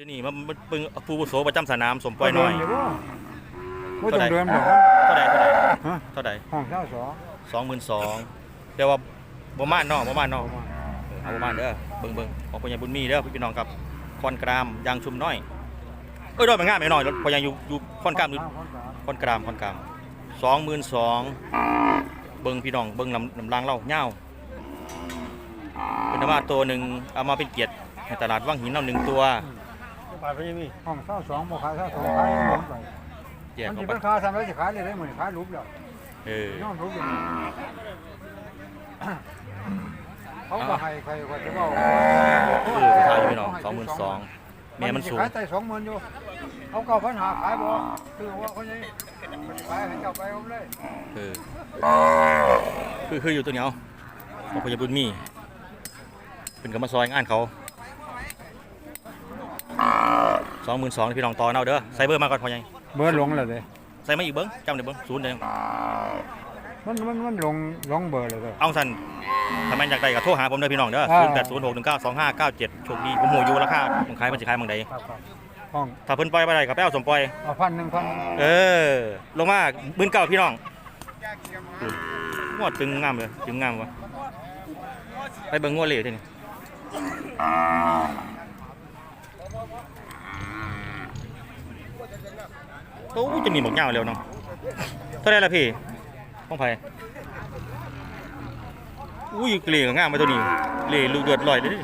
ที่นี่มันมันปึงผู้อาวุโสประจำสนามสมปล่อยน้อยไม่ต้องเดินหรอกเท่าใดเท่าใดฮะเท่าใดห้องเช่าสองสองหมื่นสองแต่ว่าบ่มานเนาะบ่มานเนาะเออเอาบ่มานเด้อเบิ่งเบิ่งของพ่อใหญ่บุญมีเด้อพี่น้องครับคอนกรามยางชุมน้อยเอ้ยดอยมันงามไปหน่อยรถพ่อใหญ่อยู่อยู่คอนกรามหรือคอนกรามคอนกรามสองหมื่นสองเบิ้งพี่น้องเบิ้งลำลำลางเล่าเง่าเป็นอามาตัวหนึ่งเอามาเป็นเกียรติในตลาดว่างหินเอาหนึ่งตัว ไปไปยังมีห้องเช่าสองบ่ขายเช่าสองขายหมุนไปแยกมันเข้าจะไปเป็นค่าทำแล้วจะขายเลยได้เหมือนขายรูปแล้วเออย้อนรูปอย่างนี้เขาก็ให้ใครก็จะบอกคือราคาอยู่พี่น้องสองหมื่นสองแม่มันสูง ขายแต่สองหมื่นอยู่เขาเก้าพันหาขายบ่คือว่าเขายังขายให้เจ้าไปผมเลยเออคือคืออยู่ตัวเหนียวของพญาบุญมีเป็นกับมาซอยงานเขา สองหมื่นสองพี่น้องต่อเอาเด้อใส่เบอร์มาก่อนพอยังเบอร์ลงแล้วเลยใส่มาอีกเบิ้งจำได้เบิ้งศูนย์เด้อมันมันมันลงลงเบอร์เลยเลยเอาสันถ้าแม่นอยากได้ก็โทรหาผมเด้อพี่น้องเด้ออ่าศูนย์แปดศูนย์หกหนึ่งเก้าสองห้าเก้าเจ็ดโชคดีผมหูอยู่ราคาผมขายมันจะขายเมืองใดครับครับห้องถ้าเพิ่นปล่อยไปได้ก็ไปเอาสมปล่อยเอาพันหนึ่งพันเออลงมาบืนเก่าพี่น้องงวดตึงงามเลยตึงงามวะไปเบิ่งงวดเหลวทีนี่ โอ้จะมีหมกเงาเร็วเนาะเท่าไหรล่ะพี่ห้องไผ่อุ้ยเกลี่ยงามไปตัวนี้เหล่ลูกเดือดลอยเลยดิ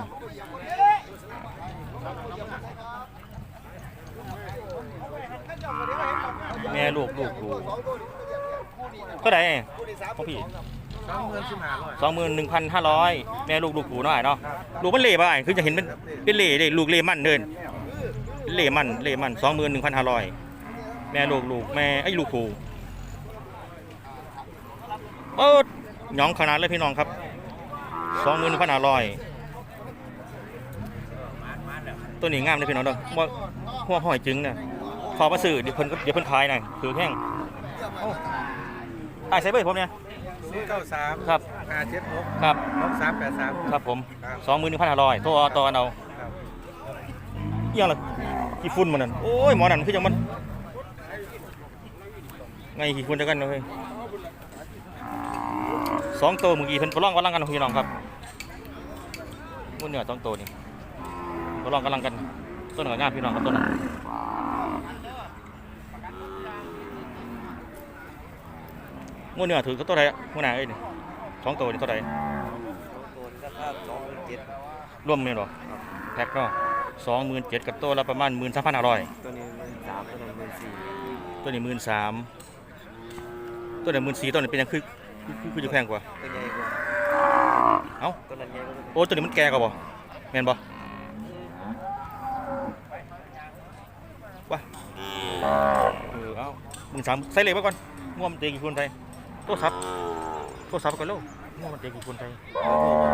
แม่ลูกลูกลูกเท่าไหร่พ่อพี่สองหมื่นสิบห้าร้อยสองหมื่นหนึ่งพันห้าร้อยแม่ลูกลูกผูเนาะไอ้เนาะลูกมันเล่ป่ะไอ้คือจะเห็นเป็นเป็นเล่เด้ลูกเล่มันเดินเล่มันเล่มันสองหมื่นหนึ่งพันห้าร้อย แม่ลูกลูกแม่ไอ้ลูกผูเออหยองขนาดเลยพี่น้องครับสองหมื่นหนึ่งพันห้าร้อยตัวนี้งามเลยพี่น้องเด้อว่าหัวหอยจึงเนี่ยขอมาซื้อเดี๋ยวเพิ่นเดี๋ยวเพิ่นขายหน่อยถือแห้งโอ้ไอ้ใส่เบอร์ผมเนี่ยศูนย์เก้าสามครับห้าเจ็ดหกครับหกสามแปดสามครับผมครับสองหมื่นหนึ่งพันห้าร้อยโทรเอาต่อกันเอาครับเอี่ยังเลยขี้ฝุ่นมันนั่นโอ้ยหมอนั่นคือจังมัน ไงขี้ฝุ่นจะกันเนาะเฮ้ยสองตัวเมื่อกี้เพิ่นประลองกำลังกันพี่น้องครับมุ่นเหนือสองตัวนี่ประลองกำลังกันต้นกับงามพี่น้องครับต้นนั้นมุ่นเหนือถือก็ตัวไหนมุ่นหนาเอ้ยนี่สองตัวนี่ตัวไหนตัวนี้ราคาสองหมื่นเจ็ดร่วมเมนบ่แพ็คเนาะสองหมื่นเจ็ดกับตัวละประมาณหมื่นสามพันห้าร้อยตัวนี้หมื่นสามตัวนี้หมื่นสี่ตัวนี้หมื่นสาม ตัวนี้หมื่นสี่ตัวนี้เป็นยังคือคือคือคือจะแพงกว่า ตัวใหญ่กว่าเอ้าตัวนั้นใหญ่กว่าโอ้ตัวนี้มันแก่กว่าบ่แม่นบ่ว้าเออเอ้าหมื่นสามใส่เลยไปก่อนง่วงมันเตะกี่คนไทยโทษครับโทษครับไปก่อนลูกง่วงมันเตะกี่คนไทย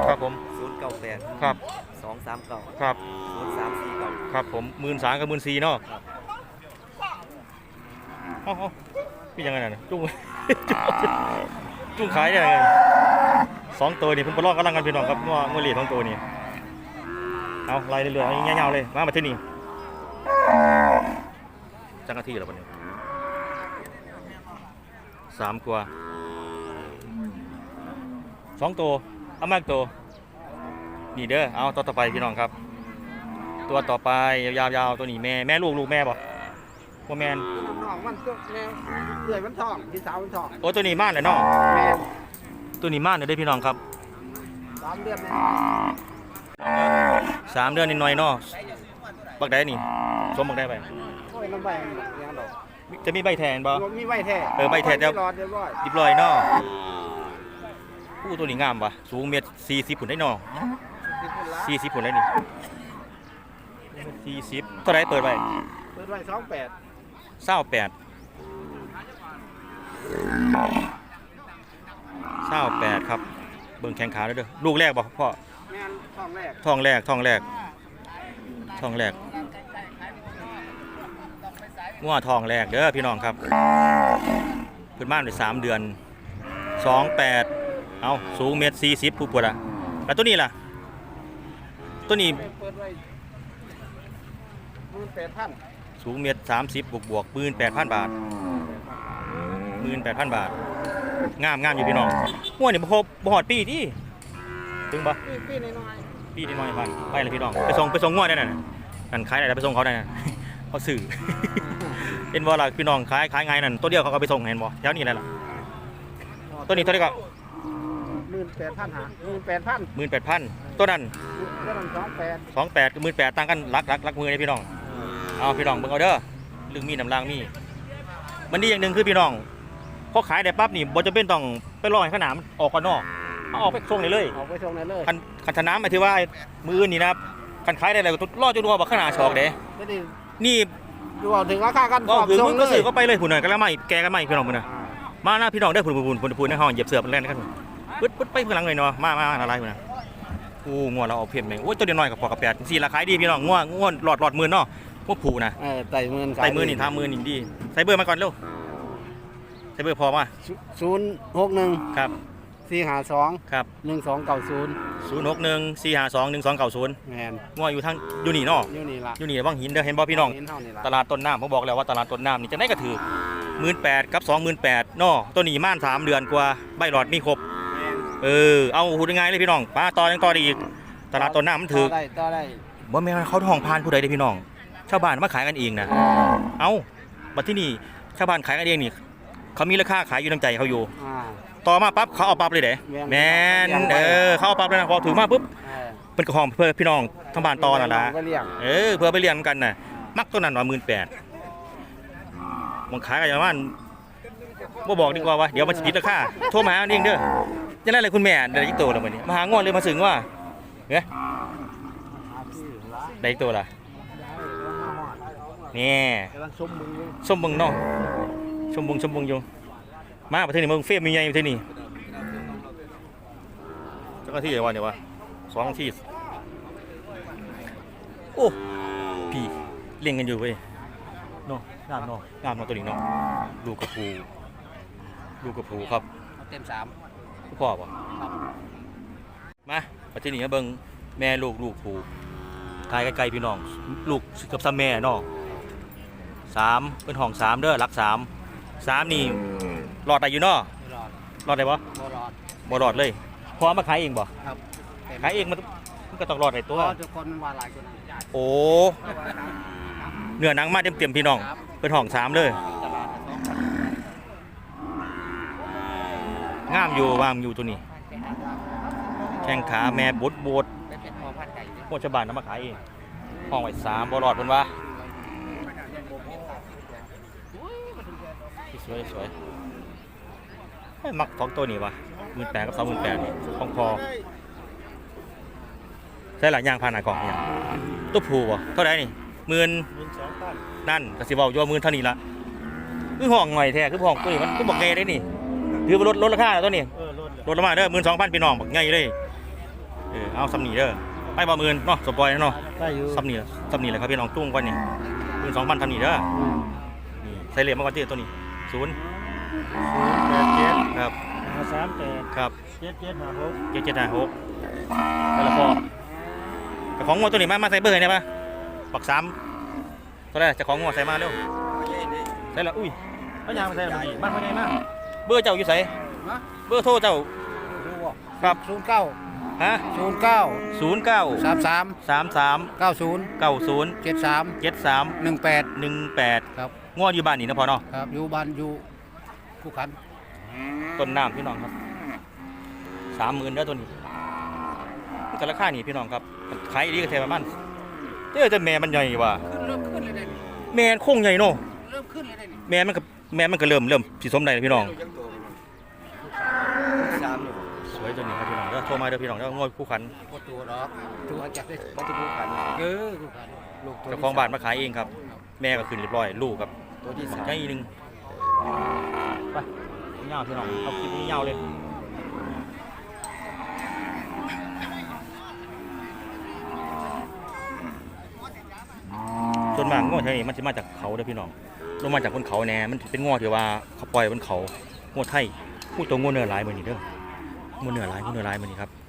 ครับผมศูนย์เก้าแปดครับสองสามเก้าครับศูนย์สามสี่เก้าครับผมหมื่นสามกับหมื่นสี่เนาะครับเอ้าเอ้าพี่ยังไงน่ะจุ้ง จุ้งขายได้ไงสองตัวนี่เพิ่นประลองกำลังกันพี่น้องครับงัวงัวเหลียสองตัวนี่เอาไล่เรื่อยๆเอาเงาๆเลยมามาที่นี่จังนาทีแล้ววันนี้สามกว่าสองตัวเอามากตัวนี่เด้อเอาตัวต่อไปพี่น้องครับ ตัวต่อไปยาวๆตัวนี้แม่แม่ลูกลูกแม่บ่ว่แม่น องมันตัวแม่เลื่อยมันทองพี่สาวมันทองโอ้ตัวนี้ม่านเลยเนาะแม่ตัวนี้ม่านเลยได้อพี่น้องครับสามเดือนเนี่ยสามเดือนนิดหน่อยเนาะบักได้นี่สมบักได้ไปโอ้ยน้ำใบมันยังดอกจะมีใบแทนบ่มีใบแท้เออใบแท้เดี๋ยว รอดเรียบร้อยดิบลอยเนาะอู้ตัวนี้งามว่ะสูงเมตรสี่สิบผุนได้เนาะสี่สิบผุนได้นี่สี่สิบเท่าไหรเปิดไปเปิดไว้สองแปด เศร้าแปดเศร้าแปดครับ เบิ่งแข้งขาด้วยเด้อลูกแรกบ่พ่อแม่นท้องแรกท้องแรกท้องแรกท้องแรกงัวทองแรกเด้อพี่น้องครับเพิ่นบ้านได้สามเดือนสองแปดเอาสูงเมตรสี่สิบผู้ปวดอะแล้วตัวนี้ล่ะ ตัวนี้เปิดไว้ตมื่นแปดพัน สูงเมตรสามสิบบวกบวกหมื่นแปดพันบาทหมื่นแปดพันบาท งามงามอยู่พี่น้องง่วนี่บ่ครบบ่หอดปีที่ถึงปะปีปีน้อยปีนิดหน่อยพันไปเลยพี่น้อง ไปส่งไปส่งง่วได้น่ะนั่นขายได้ไปส่งเขาได้น่ะเขาสื่อเห็นบ่ล่ะพี่น้องขายขายไงนั่นตัวเดียวเขาก็ไปส่งเห็นบ่แถวนี้แหละล่ะๆตัวนี้เท่าไหร่ก็หมื่นแปดพันหาหมื่นแปดพันหมื่นแปดพันตัวนั้นก็ต้องสองแปดสองแปดกับหมื่นแปดต่างกันรักรักรักมือเลยพี่น้อง เอาพี่น้องเบิ่งเอาเด้อลึงมีน้ำลางมี มันดีอย่างหนึ่งคือพี่น้องพอขายได้ปั๊บนี่บ่จะเป็นต้องไปรอให้ขนามออกก่อนนอกเอาออกไปส่งได้เลยเอาไปส่งในเลยคันคันชนะหมายถึงว่ามืออื่นนี่นะครับคันขายได้แล้วก็รอจนว่าบักขนาดชอกเด้จะได้นี่ดูเอาถึงราคากันก็คือส่งมึงเลก็ยซื้อก็ไปเลยผู้หน่อยก็แล้วไม่แกก็ไม่พี่น้องมึงนะมาหน้าพี่น้องได้อผู้ผู้ผู้ผู้ในห้องเหยียบเสือเป็นแล่นกันปึ๊ดปึ๊ดไปข้างหลังเลยเนาะมามามาอะไรพุ่นน่ะอู้งัวเราเอาเพียมแม่งโอ้ยตัวเดียวน้อยกับพอกับแปดสี่ราคายดีพี่น้องงัวงัวหลอดหลอดหมื่นเนาะพ วกผูนะเออไต่หมื่นใส่มือนี่ทามือนี่ดีใส่เบอร์มาก่อนเร็วใส่เบอร์พอมาศูนย์หกหนึ่งครับสี่หาสองครับหนึ่งสองเก้าศูนย์ศูนย์หกหนึ่งสี่ห้าสองหนึ่งสองเก้าศูนย์แมนงัวอยู่ทางอยู่นี่เนาะอยู่นี่ละอยู่นี่ว่างหินเด้อเห็นบ่พี่น้องเห็นเท่านี่ละตลาดต้นน้ำผมบอกแล้วว่าตลาดต้นน้ำนี่จะได้ก็ถือหมื่นแปดกับสองหมื่นแปดนอตัวนี้ม่านสามเดือนกว่าใบหลอดมีครบแม่นเออเอาหูยังไงเลยพี่น้องป้าต่อยังต่อได้อีก ตลาดต้นน้ำมันถือต่อได้ต่อได้บ่แม่นเขาทองพานผู้ใดเด้อพี่น้อง ชาวบ้านมาขายกันเองนะเอาบัดที่นี่ชาวบ้านขายกันเองนี่เขามีราคาขายอยู่น้ำใจเขาอยู่อ่าต่อมาปั๊บเขาเอาปั๊บเลยเด้แม่แม่นนเออเขาเอาปั๊บเลยนะพอถือมาปุ๊บเออเป็นกระหองเพื่อพี่น้องทั้งบ้านต่อนั่นล่ะก็เลี้ยงเออเพื่อไปเรียนกันน่ะมักตัวนั้นว่าหมื่นแปดมันขายกันอย่างว่าบ่บอกดีกว่าว่าเดี๋ยวมันจะผิดราคาโทรมาหาเองเด้อจะได้อะไรคุณแม่ได้อีกตัวแล้วมื้อนี้มาหางอนเลยมาสึงว่าเฮ้ยได้อีกตัวล่ะ นี่กำลังชมมืออยู่ส้มเบึงเนาะชมเบึงชมเบึงอยู่ มาประเทศนี้มึงเฟรมมีใหญ่ประเทศนี้เจ้าหน้าที่เดี๋ยวว่าเดี๋ยวว่าสองที่โอ้พี่เลี้ยงกันอยู่เว้ยเนาะงามเนาะงามเนาะตัวนี้เนาะลูกกระพูลูกกระพูครับเต็มสามคุณพ่อป่ะมาประเทศนี้มาเบิ่งแม่ลูกลูกผูทายไกลๆพี่น้อง ลูกกับซ้ำแม่เนาะ สามเป็นห้องสามเด้อรักสามสามนี่หลอดได้อยู่เนาะไม่รอดหลอดได้ปะบ่รอดบ่หลอดเลยพอเอามาขายเองบ่ครับต็มขายเองมันมันก็ต้องหลอดไอ้ตัวเพราะทุกคนมันว่าหลายคนโอ้เนื้อหนังมาเต็มๆพี่น้อง เป็นห้องสามเลย ตลาดสองงามอยู่วามอยู่ตัวนี้ แข้งขาแม่บดบดเป็นเป็นพอพันไก่ดิพวกชาวบ้านนำมาขายเองห้องไว้สามบ่หลอดเพิ่นว่าส วยสวยเฮ้ยมักสองตัวนี้วะหมื่นแปดกับสองหมื่นแปดนี่ของพอใช่หลายอย่างผ่านหน้ากล่องเนี่ยตัวผูบ่เท่าไหร่นี่หมื่นหมื่นสองพันนั่นก็สิเว้าอยู่ว่าหมื่นเท่านี้ละคือห้องหน่อยแท้คือห้องตัวนี้มันก็บอกไงได้นี่ถือว่าลดลดราคาแล้วตัวนี้เออลดลดลงมาเด้อหมื่นสองพันพี่น้องบอกไงเลยเออเอาสำนีเด้อไปบ่หมื่นเนาะสปอยเนาะได้อยู่สำนีสำนีเลยครับพี่น้องตุ้งก่อนนี่หมื่นสองพันสำนีเด้อนี่ใส่เหลี่ยมมาก่อนที่ตัวนี้ ศูนย์แปดเจ็ดครับห้าสามแปดครับเจ็ดเจ็ดห้าหกเจ็ดเจ็ดห้าหกแต่ละพอแต่ของงวดตัวนี้มามาใส่เบอร์ให้ได้ปะปักสามตัวแรกจะของงวดใส่มาเร็วใส่ละอุ้ยพยายามใส่ละบ้านพยายามมาเบอร์เจ้าอยู่ใส่ฮะเบอร์โทรเจ้าดูว่าครับศูนย์เก้า ฮะศูนย์เก้าศูนย์เก้าสามสามสามสามเก้าศูนย์เก้าศูนย์เจ็ดสามเจ็ดสามหนึ่งแปดหนึ่งแปดครับงวดอยู่บ้านนี่นะพอเนาะครับอยู่บ้านอยู่คู่ขันต้นน้ำพี่น้องครับสามหมื่นเด้อตัวนี้แต่ราคานี่พี่น้องครับขายดีก็แทประมาณเจ้าแต่แม่มันใหญ่ว่ะเริ่มขึ้นเลยเด่นแม่มันคงใหญ่เนาะเริ่มขึ้นเลยเด่นแม่มันก็แม่มันก็เริ่มเริ่มสิสมได้แล้วพี่น้องสาม อยู่สวยตัวนี้ครับพี่น้องเด้อโทรมาเด้อพี่น้องเด้องวดคู่ขันประตูรอกตัวจับได้ประตูคู่ขันเออคู่ขันลูกตัวเจ้าของบ้านมาขายเองครับ แม่ก็ขึ้นเรียบร้อยลูกกับตัวที่บัสากมใหญ่หนึงไปยาวพี่น้องเอาคลิปนี้ยาวเลยส่วนมากง้อแถวนี้มันจะมาจากเขาเด้อพี่น้องลงมาจากบนเขาแน่มันสิเป็นง้อที่ว่าเขาปล่อยบนเขาง้อไทยพูดตัวง้อเนื้อหลายมือนี่เด้อ มือเนื้อลายมือเนื้อลายมือนี่ครับ